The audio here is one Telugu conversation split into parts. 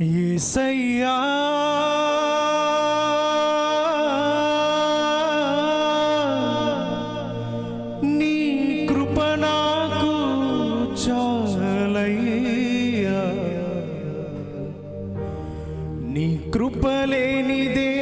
ఏసయ్యా. నీ కృప నాకు చాలయ్యా. నీ కృప లేనిదే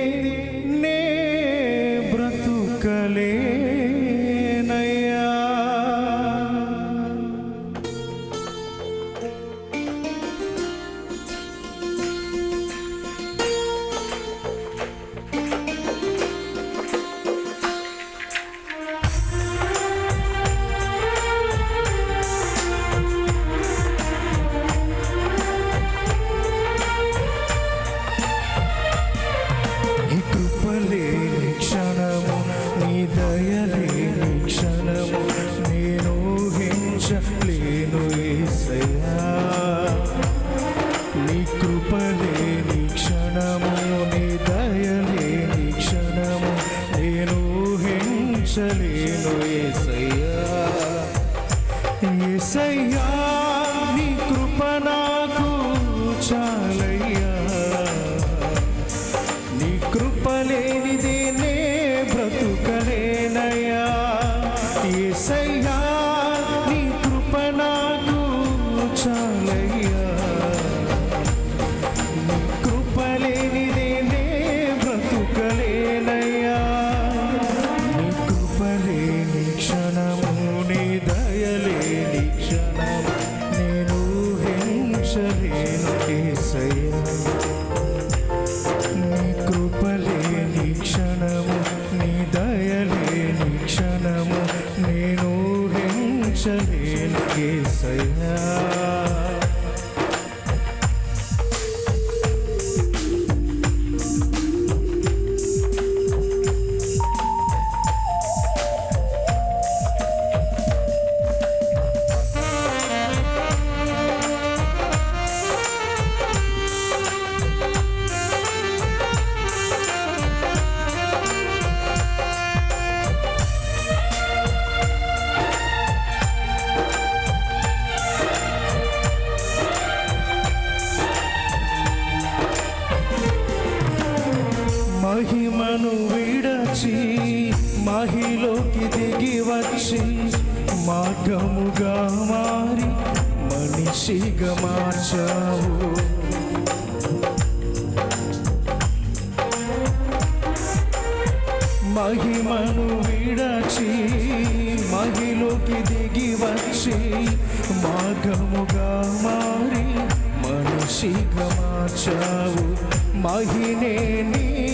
కృపలేని క్షణము నీ దయలేని క్షణము నేను ఊహించలేను మహిమను విడచి మహిలోకి దిగి వచ్చి మార్గముగా మారి మనిషిగా మార్చావు. మహిమను విడచి మహిలోకి దిగి వచ్చి మార్గముగా మారి మనిషిగా మార్చావు. మహినే నీ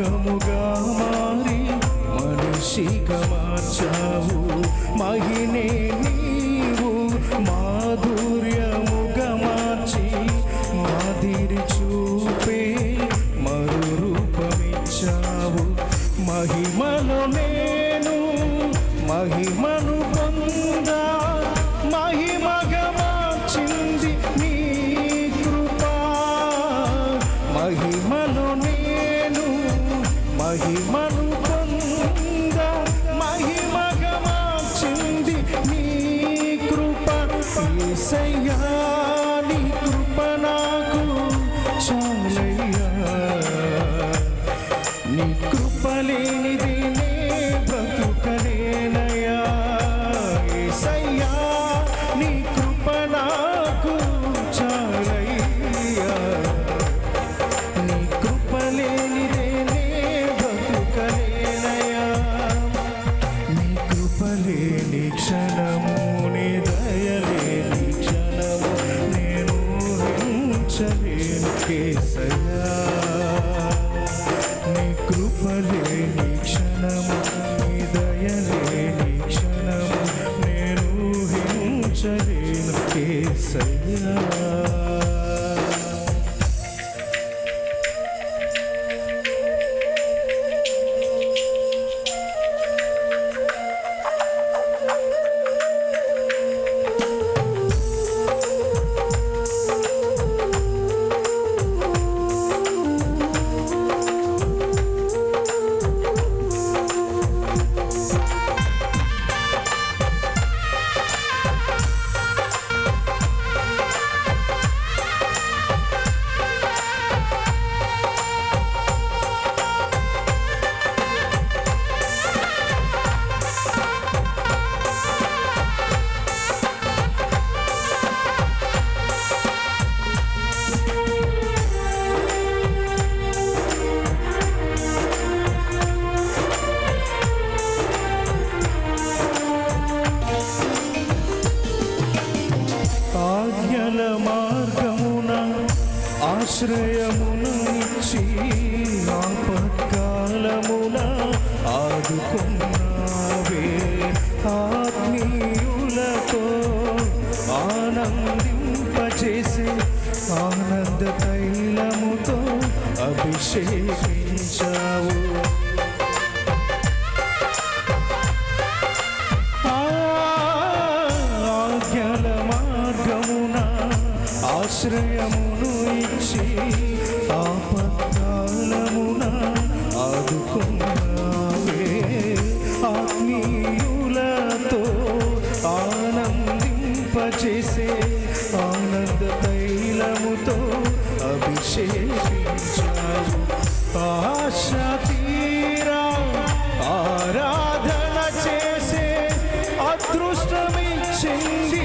మార్గముగా మారి మనిషిగా మార్చావు. మహినే నీవు మాధుర్యముగా మార్చి మాదిరి చూపే మరు రూపమిచ్చావు మహిమను నేను మహిమను మహిమను పొందా మహిమగా మార్చింది నీ కృప. నీ కృప నాకు చాలయ్యా. నీ ఆశ్రయమును ఇచ్చి ఆశ్రయమును ఇచ్చి ఆపత్కాలమున ఆదుకున్నావే ఆత్మీయులతో ఆనందింపచేసే ఆనంద తైలముతో అభిషేకించారు. ఆశా తీరా ఆరాధన చేసే అదృష్టమిచ్చింది.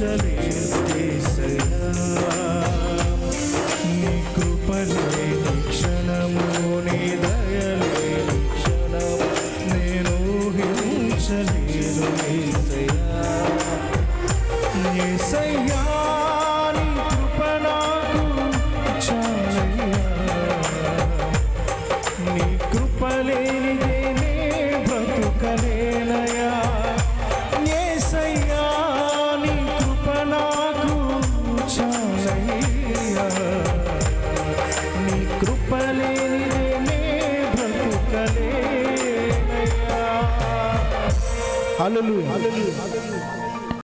special Hallelujah Hallelujah.